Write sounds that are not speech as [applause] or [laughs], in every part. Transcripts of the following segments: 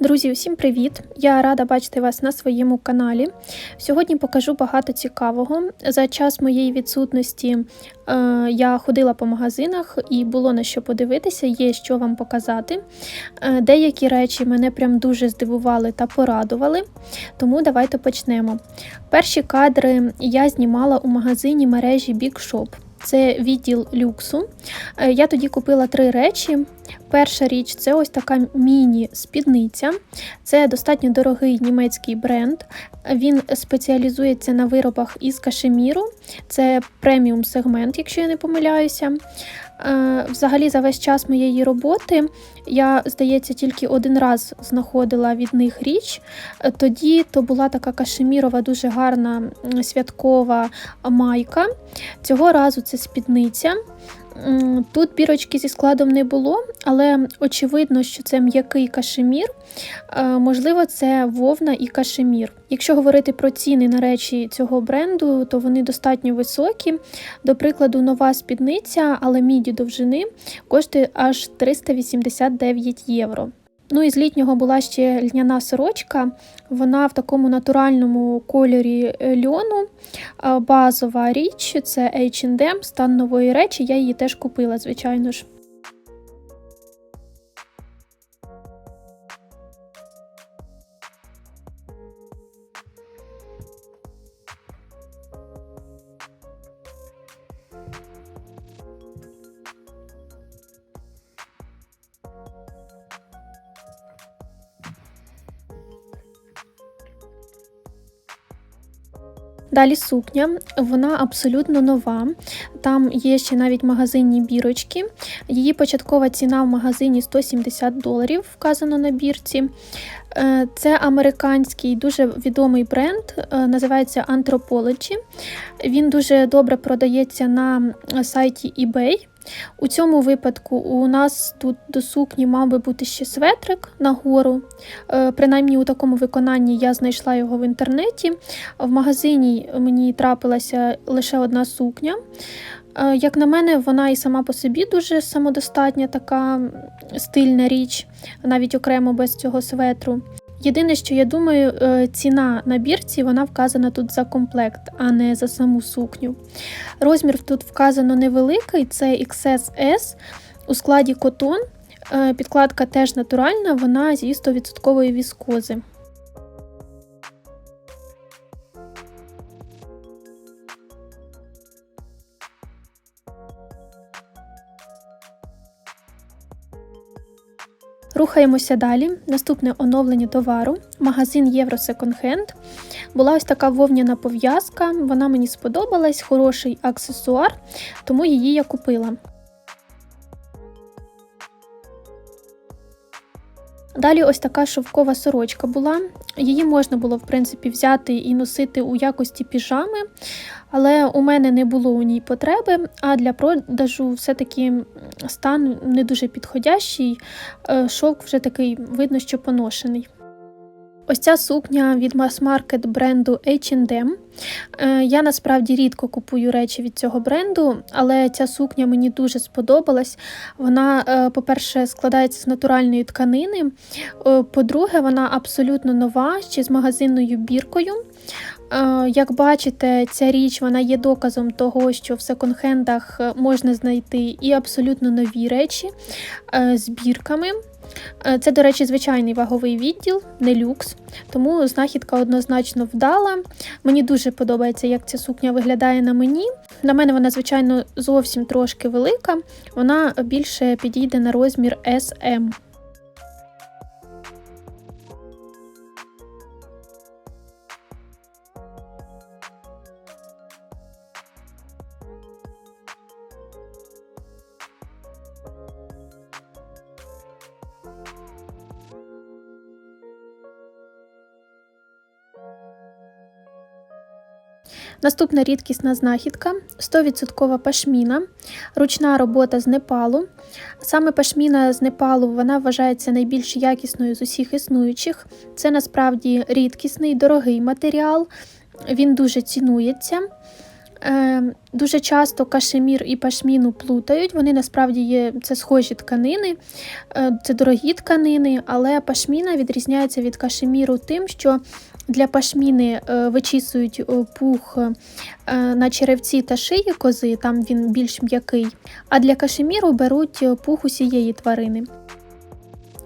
Друзі, усім привіт! Я рада бачити вас на своєму каналі. Сьогодні покажу багато цікавого. За час моєї відсутності е, я ходила по магазинах і було на що подивитися, є що вам показати. Е, деякі речі мене прям дуже здивували та порадували, тому давайте почнемо. Перші кадри я знімала у магазині мережі Big Shop. Це відділ люксу. Е, Я тоді купила три речі. Перша річ це ось така міні-спідниця. Це достатньо дорогий німецький бренд. Він спеціалізується на виробах із кашеміру. Це преміум сегмент, якщо я не помиляюся. Е, Взагалі, за весь час моєї роботи я, здається, тільки один раз знаходила від них річ. Тоді то була така кашемірова, дуже гарна святкова майка. Цього разу це спідниця. Тут бірочки зі складом не було, але очевидно, що це м'який кашемір. Е, Можливо, це вовна і кашемір. Якщо говорити про ціни на речі цього бренду, то вони достатньо високі. До прикладу, нова спідниця, але міді довжини коштує аж 389 євро. Ну і з літнього була ще льняна сорочка. Вона в такому натуральному кольорі е, льону. Базова річ це H&M, стан нової речі. Я її теж купила, звичайно ж. Далі сукня, вона абсолютно нова. Там є ще навіть магазинні бірочки. Її початкова ціна в магазині 170 доларів, вказано на бірці. Е, Це американський дуже відомий бренд, е, називається Anthropology. Він дуже добре продається на сайті eBay. У цьому випадку у нас тут до сукні мав би бути ще светрик нагору. Е, Принаймні у такому виконанні я знайшла його в інтернеті. В магазині мені трапилася лише одна сукня. Е, Як на мене, вона і сама по собі дуже самодостатня, така стильна річ, навіть окремо без цього светру. Єдине, що я думаю, е, ціна на бірці вона вказана тут за комплект, а не за саму сукню. Розмір тут вказано невеликий, це XSS у складі котон. Е, Підкладка теж натуральна, вона зі 100% віскози. Рухаємося далі. Наступне оновлення товару. Магазин Євро Second. Була ось така вовняна пов'язка. Вона мені сподобалась, хороший аксесуар, тому її я купила. Далі ось така шовкова сорочка була. Її можна було, в принципі, взяти і носити у якості піжами, але у мене не було у ній потреби, а для продажу все-таки стан не дуже підходящий. Е, Шовк вже такий видно, що поношений. Ось ця сукня від мас-маркет бренду H&M. Е, Я насправді рідко купую речі від цього бренду, але ця сукня мені дуже сподобалась. Вона, е, по-перше, складається з натуральної тканини. По-друге, вона абсолютно нова, ще з магазинною біркою. Е, Як бачите, ця річ вона є доказом того, що в секонд-хендах е, можна знайти і абсолютно нові речі е, з бірками. Е, Це, до речі, звичайний ваговий відділ, не люкс, тому знахідка однозначно вдала. Мені дуже подобається, як ця сукня виглядає на мені. На мене вона, звичайно, зовсім трошки велика. Вона більше підійде на розмір SM. Наступна рідкісна знахідка 100% пашміна, ручна робота з Непалу. Саме пашміна з Непалу вона вважається найбільш якісною з усіх існуючих. Це насправді рідкісний, дорогий матеріал, він дуже цінується. Е, Дуже часто кашемір і пашміну плутають. Вони насправді є це схожі тканини, е, це дорогі тканини, але пашміна відрізняється від кашеміру тим, що для пашміни е, вичісують е, пух на черевці та шиї кози, там він більш м'який, а для кашеміру беруть пух усієї тварини.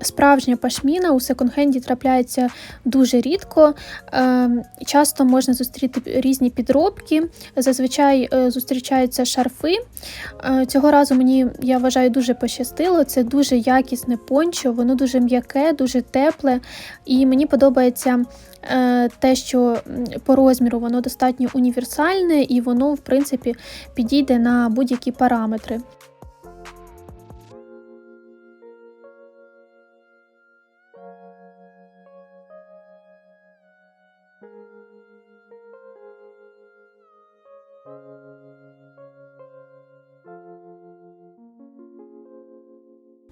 Справжня пашміна у секонд-хенді трапляється дуже рідко. Ем, часто можна зустріти різні підробки, зазвичай е, зустрічаються шарфи. Е, цього разу мені, я вважаю, дуже пощастило. Це дуже якісне пончо, воно дуже м'яке, дуже тепле. І мені подобається е, те, що по розміру воно достатньо універсальне і воно, в принципі, підійде на будь-які параметри.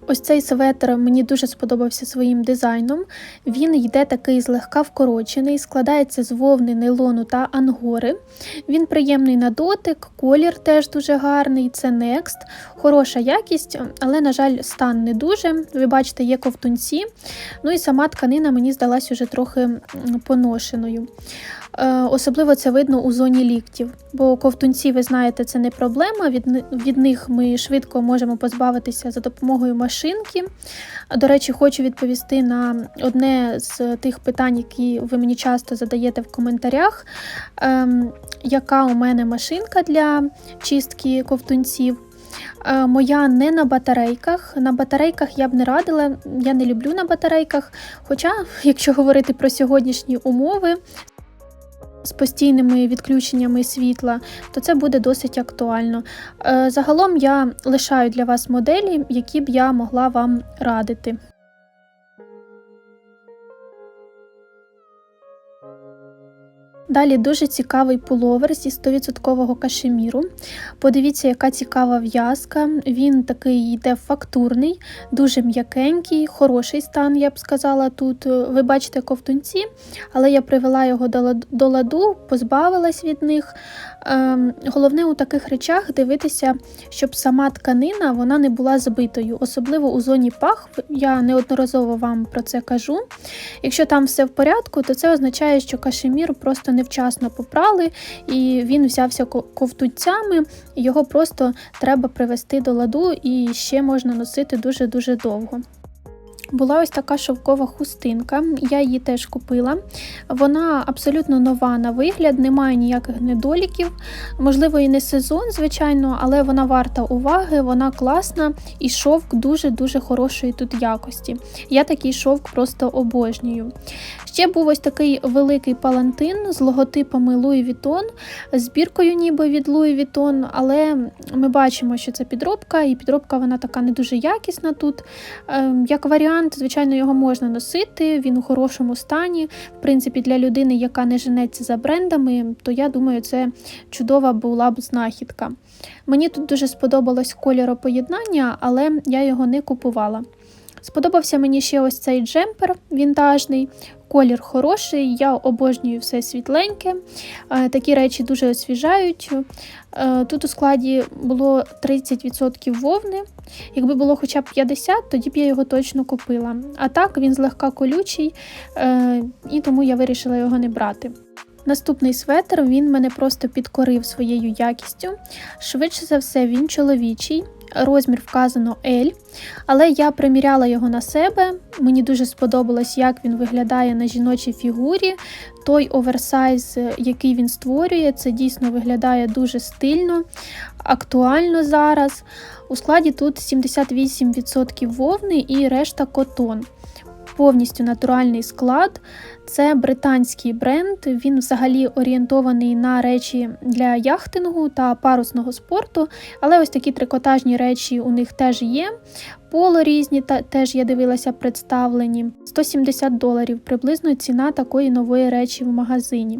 Ось цей светр мені дуже сподобався своїм дизайном. Він йде такий злегка вкорочений, складається з вовни, нейлону та ангори. Він приємний на дотик, колір теж дуже гарний, це Next, хороша якість, але, на жаль, стан не дуже. Ви бачите, є ковтунці. Ну і сама тканина мені здалась уже трохи поношеною. Е, особливо це видно у зоні ліктів, бо ковтунці, ви знаєте, це не проблема. Від від них ми швидко можемо позбавитися за допомогою машинки. До речі, хочу відповісти на одне з тих питань, які ви мені часто задаєте в коментарях. Ем, Яка у мене машинка для чистки ковтунців? Е, моя не на батарейках. На батарейках я б не радила, я не люблю на батарейках. Хоча, [laughs] якщо говорити про сьогоднішні умови, з постійними відключеннями світла, то це буде досить актуально. Е, загалом я лишаю для вас моделі, які б я могла вам радити. Далі дуже цікавий пуловер зі 100% кашеміру. Подивіться, яка цікава в'язка. Він такий йде фактурний, дуже м'якенький, хороший стан, я б сказала. Тут ви бачите ковтунці, але я привела його до ладу, позбавилась від них. Ем, головне у таких речах дивитися, щоб сама тканина вона не була збитою, особливо у зоні пах. Я неодноразово вам про це кажу. Якщо там все в порядку, то це означає, що кашемір просто невчасно попрали, і він взявся ковтунцями, його просто треба привести до ладу і ще можна носити дуже-дуже довго. Була ось така шовкова хустинка, я її теж купила. Вона абсолютно нова на вигляд, немає ніяких недоліків. Можливо, і не сезон, звичайно, але вона варта уваги, вона класна і шовк дуже-дуже хорошої тут якості. Я такий шовк просто обожнюю. Ще був ось такий великий палантин з логотипами Louis Vuitton, збіркою ніби від Louis Vuitton, але ми бачимо, що це підробка, і підробка вона така не дуже якісна тут. Ем, як варіант, звичайно, його можна носити, він у хорошому стані. В принципі, для людини, яка не женеться за брендами, то я думаю, це чудова була б знахідка. Мені тут дуже сподобалось кольоропоєднання, але я його не купувала. Сподобався мені ще ось цей джемпер вінтажний. Колір хороший, я обожнюю все світленьке. Е, такі речі дуже освіжають. Е, тут у складі було 30% вовни. Якби було хоча б 50%, тоді б я його точно купила. А так він злегка колючий, е, і тому я вирішила його не брати. Наступний светр він мене просто підкорив своєю якістю. Швидше за все, він чоловічий розмір вказано L, але я приміряла його на себе. Мені дуже сподобалось, як він виглядає на жіночій фігурі. Той оверсайз, який він створює, це дійсно виглядає дуже стильно, актуально зараз. У складі тут 78% вовни і решта котон повністю натуральний склад. Це британський бренд, він взагалі орієнтований на речі для яхтингу та парусного спорту. Але ось такі трикотажні речі у них теж є. Поло різні та теж я дивилася представлені. 170 доларів приблизно ціна такої нової речі в магазині.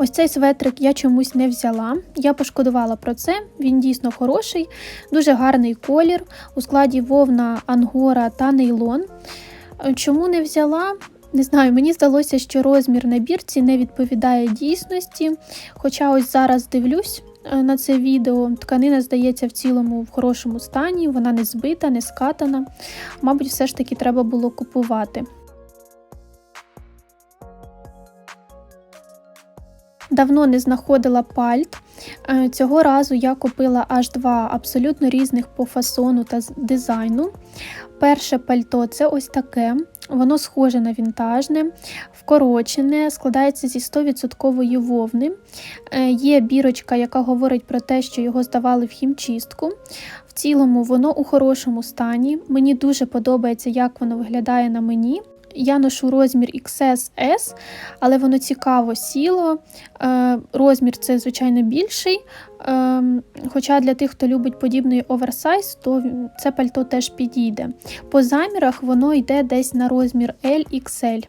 Ось цей светрик я чомусь не взяла. Я пошкодувала про це. Він дійсно хороший, дуже гарний колір. У складі вовна, ангора та нейлон. Е, Чому не взяла? Не знаю, мені здалося, що розмір на бірці не відповідає дійсності. Хоча ось зараз дивлюсь е, на це відео, тканина здається в цілому в хорошому стані, вона не збита, не скатана. Мабуть, все ж таки треба було купувати. Давно не знаходила пальт. Е, Цього разу я купила аж два абсолютно різних по фасону та дизайну. Перше пальто це ось таке. Воно схоже на вінтажне, вкорочене, складається зі 100% вовни. Е, Є бірочка, яка говорить про те, що його здавали в хімчистку. В цілому воно у хорошому стані. Мені дуже подобається, як воно виглядає на мені. Я ношу розмір XS, але воно цікаво сіло. Е, Розмір це, звичайно, більший. Е, Хоча для тих, хто любить подібний оверсайз, то це пальто теж підійде. По замірах воно йде десь на розмір LXL.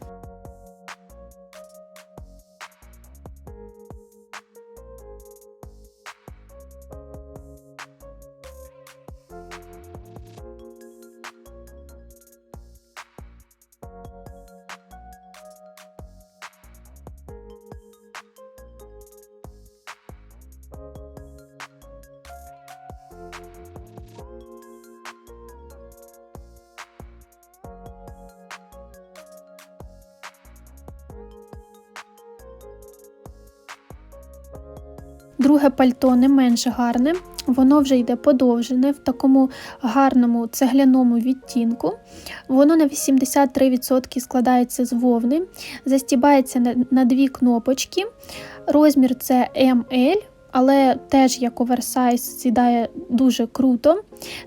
Друге пальто не менш гарне, воно вже йде подовжене в такому гарному цегляному відтінку. Воно на 83% складається з вовни, застібається на, дві кнопочки. Розмір це ML, але теж як оверсайз сідає дуже круто.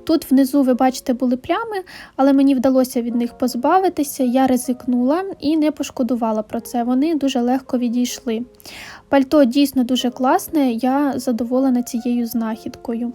Тут внизу, ви бачите, були плями, але мені вдалося від них позбавитися. Я ризикнула і не пошкодувала про це. Вони дуже легко відійшли. Пальто дійсно дуже класне, я задоволена цією знахідкою.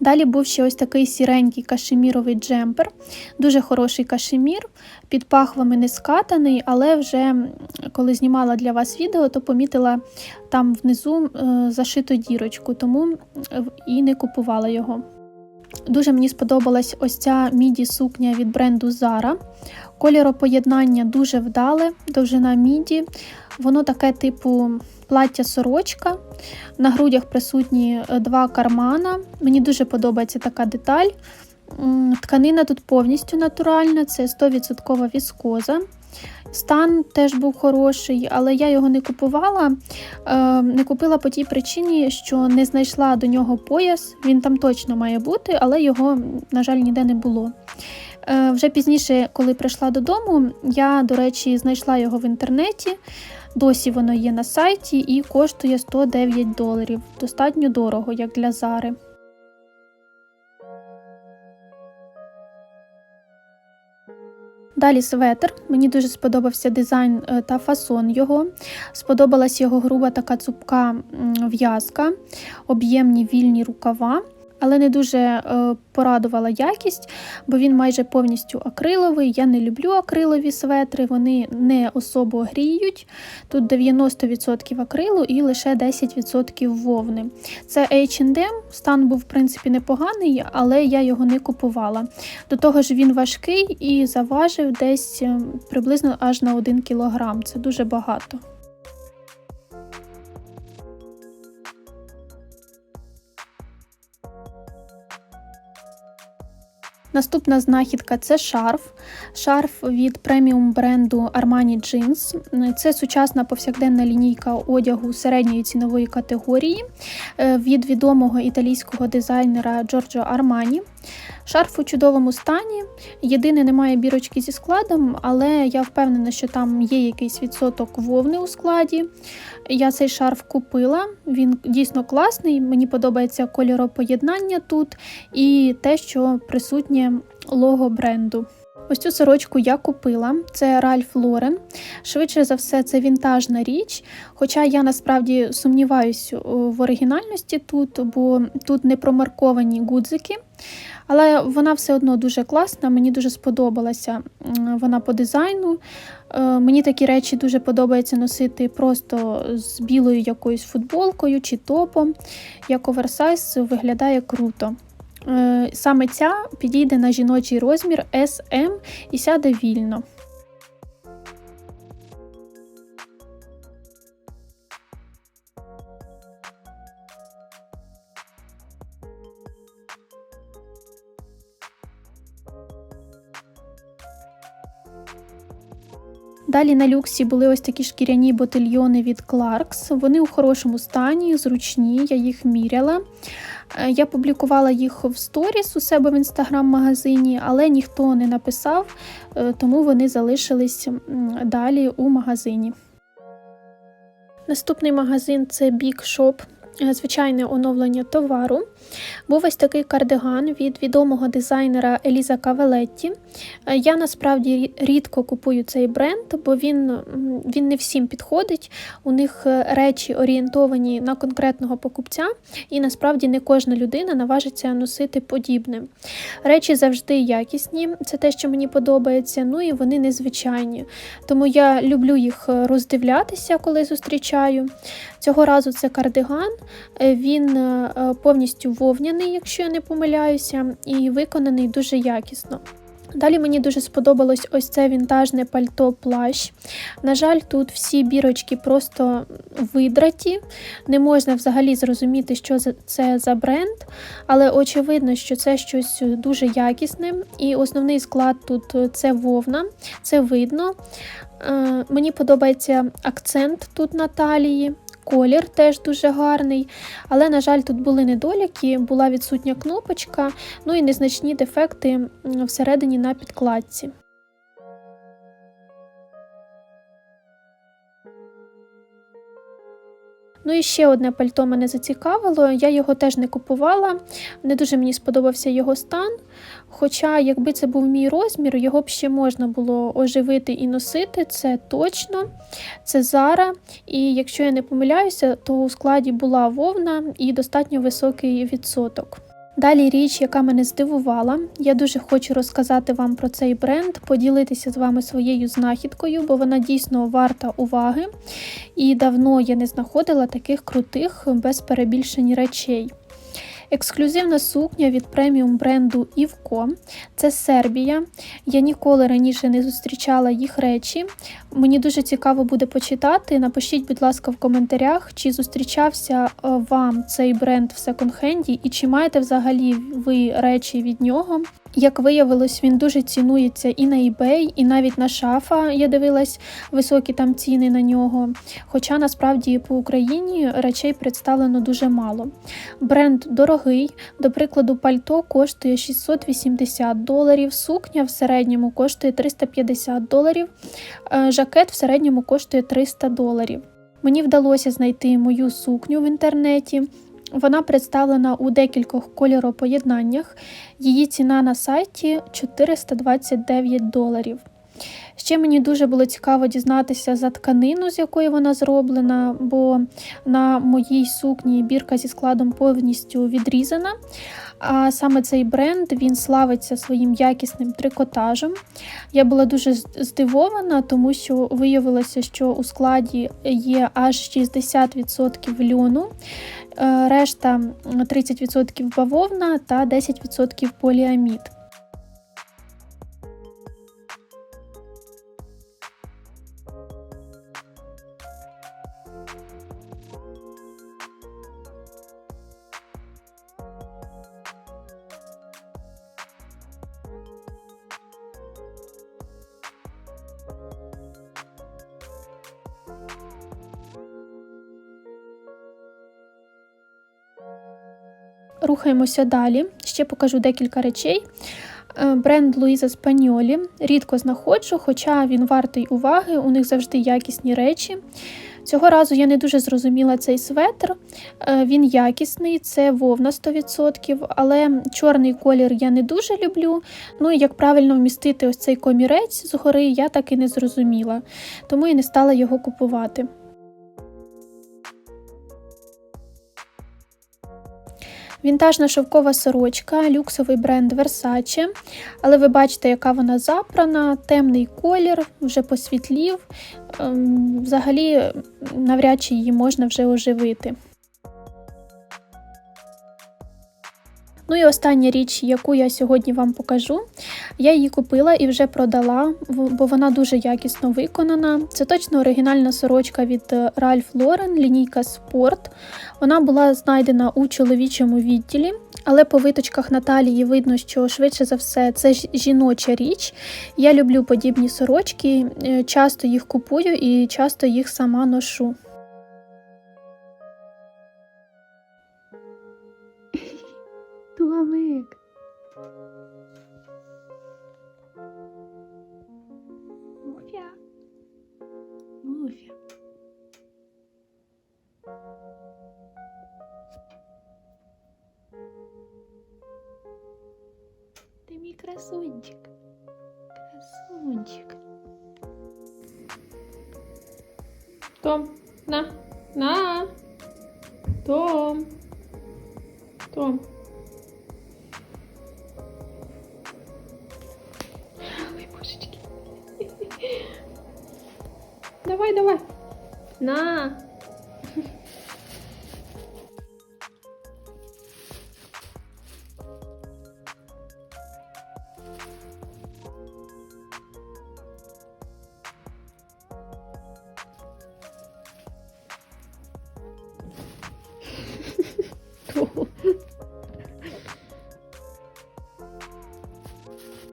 Далі був ще ось такий сіренький кашеміровий джемпер, дуже хороший кашемір, під пахвами не скатаний, але вже коли знімала для вас відео, то помітила там внизу е, зашиту дірочку, тому і не купувала його. Дуже мені сподобалась ось ця міді сукня від бренду Zara. Кольоропоєднання дуже вдале, довжина міді. Воно таке типу плаття-сорочка. На грудях присутні е, два кармана. Мені дуже подобається така деталь. Тканина тут повністю натуральна, це 100% віскоза. Стан теж був хороший, але я його не купувала. Е, не купила по тій причині, що не знайшла до нього пояс. Він там точно має бути, але його, на жаль, ніде не було. Е, вже пізніше, коли прийшла додому, я, до речі, знайшла його в інтернеті. Досі воно є на сайті і коштує 109 доларів. Достатньо дорого, як для Зари. Далі светр. Мені дуже сподобався дизайн е, та фасон його. Сподобалась його груба така цупка в'язка, об'ємні вільні рукава. Але не дуже е, порадувала якість, бо він майже повністю акриловий. Я не люблю акрилові светри, вони не особо гріють. Тут 90% акрилу і лише 10% вовни. Це H&M, стан був в принципі непоганий, але я його не купувала. До того ж, він важкий і заважив десь е, приблизно аж на 1 кг. Це дуже багато. Наступна знахідка це шарф. Шарф від преміум бренду Armani Jeans. Це сучасна повсякденна лінійка одягу середньої цінової категорії е, від відомого італійського дизайнера Джорджо Армані. Шарф у чудовому стані. Єдине, немає бірочки зі складом, але я впевнена, що там є якийсь відсоток вовни у складі. Я цей шарф купила, він дійсно класний, мені подобається кольоропоєднання тут і те, що присутнє лого бренду. Ось цю сорочку я купила, це Ральф Лорен. Швидше за все, це вінтажна річ. Хоча я насправді сумніваюся в оригінальності тут, бо тут не промарковані гудзики. Але вона все одно дуже класна, мені дуже сподобалася вона по дизайну. Е, мені такі речі дуже подобається носити просто з білою якоюсь футболкою чи топом. Як оверсайз виглядає круто. Е, саме ця підійде на жіночий розмір SM і сяде вільно. Далі на люксі були ось такі шкіряні ботильйони від Clarks. Вони у хорошому стані, зручні, я їх міряла. Е, я публікувала їх в сторіс у себе в інстаграм-магазині, але ніхто не написав, е, тому вони залишились далі у магазині. Наступний магазин це Big Shop. Е, звичайне оновлення товару. Був ось такий кардиган від відомого дизайнера Еліза Кавелетті. Е, я насправді рідко купую цей бренд, бо він він не всім підходить. У них е, речі орієнтовані на конкретного покупця, і насправді не кожна людина наважиться носити подібне. Речі завжди якісні, це те, що мені подобається, ну і вони незвичайні. Тому я люблю їх роздивлятися, коли зустрічаю. Цього разу це кардиган, е, він е, повністю вовняний, якщо я не помиляюся, і виконаний дуже якісно. Далі мені дуже сподобалось ось це вінтажне пальто плащ. На жаль, тут всі бірочки просто видраті, не можна взагалі зрозуміти, що це за бренд, але очевидно, що це щось дуже якісне. І основний склад тут це вовна, це видно. Е, мені подобається акцент тут на талії. Колір теж дуже гарний, але, на жаль, тут були недоліки, була відсутня кнопочка, ну і незначні дефекти всередині на підкладці. Ну і ще одне пальто мене зацікавило, я його теж не купувала, не дуже мені сподобався його стан. Хоча, якби це був мій розмір, його б ще можна було оживити і носити, це точно. Це Зара. І якщо я не помиляюся, то у складі була вовна і достатньо високий відсоток. Далі річ, яка мене здивувала, я дуже хочу розказати вам про цей бренд, поділитися з вами своєю знахідкою, бо вона дійсно варта уваги. І давно я не знаходила таких крутих без перебільшень речей. Ексклюзивна сукня від преміум бренду Івко. Це Сербія. Я ніколи раніше не зустрічала їх речі. Мені дуже цікаво буде почитати. Напишіть, будь ласка, в коментарях, чи зустрічався е, вам цей бренд в секонд-хенді і чи маєте взагалі ви речі від нього. Як виявилось, він дуже цінується і на eBay, і навіть на шафа. Я дивилась високі там ціни на нього. Хоча насправді по Україні речей представлено дуже мало. Бренд дорогий, до прикладу, пальто коштує 680 доларів, сукня в середньому коштує 350 доларів, е, жакет в середньому коштує 300 доларів. Мені вдалося знайти мою сукню в інтернеті. Вона представлена у декількох кольоропоєднаннях. Її ціна на сайті 429 доларів. Ще мені дуже було цікаво дізнатися за тканину, з якої вона зроблена, бо на моїй сукні бірка зі складом повністю відрізана. А саме цей бренд він славиться своїм якісним трикотажем. Я була дуже здивована, тому що виявилося, що у складі є аж 60% льону, решта 30% бавовна та 10% поліамід. Рухаємося далі. Ще покажу декілька речей. Е, Бренд Луїза Спаньолі рідко знаходжу, хоча він вартий уваги, у них завжди якісні речі. Цього разу я не дуже зрозуміла цей светр. Е, Він якісний, це вовна 100%, але чорний колір я не дуже люблю. Ну і як правильно вмістити ось цей комірець згори, я так і не зрозуміла, тому і не стала його купувати. Вінтажна шовкова сорочка, люксовий бренд Versace. Але ви бачите, яка вона запрана, темний колір, вже посвітлів. Ем, Взагалі, навряд чи її можна вже оживити. Ну і остання річ, яку я сьогодні вам покажу. Я її купила і вже продала, бо вона дуже якісно виконана. Це точно оригінальна сорочка від е, Ralph Lauren, лінійка Sport. Вона була знайдена у чоловічому відділі, але по виточках Наталії видно, що швидше за все це жіноча річ. Я люблю подібні сорочки, е, часто їх купую і часто їх сама ношу. Томик. Муфя. Муфя. Ты мій красунчик. Красунчик. Том, на, на. Том. Том. Давай, давай. На.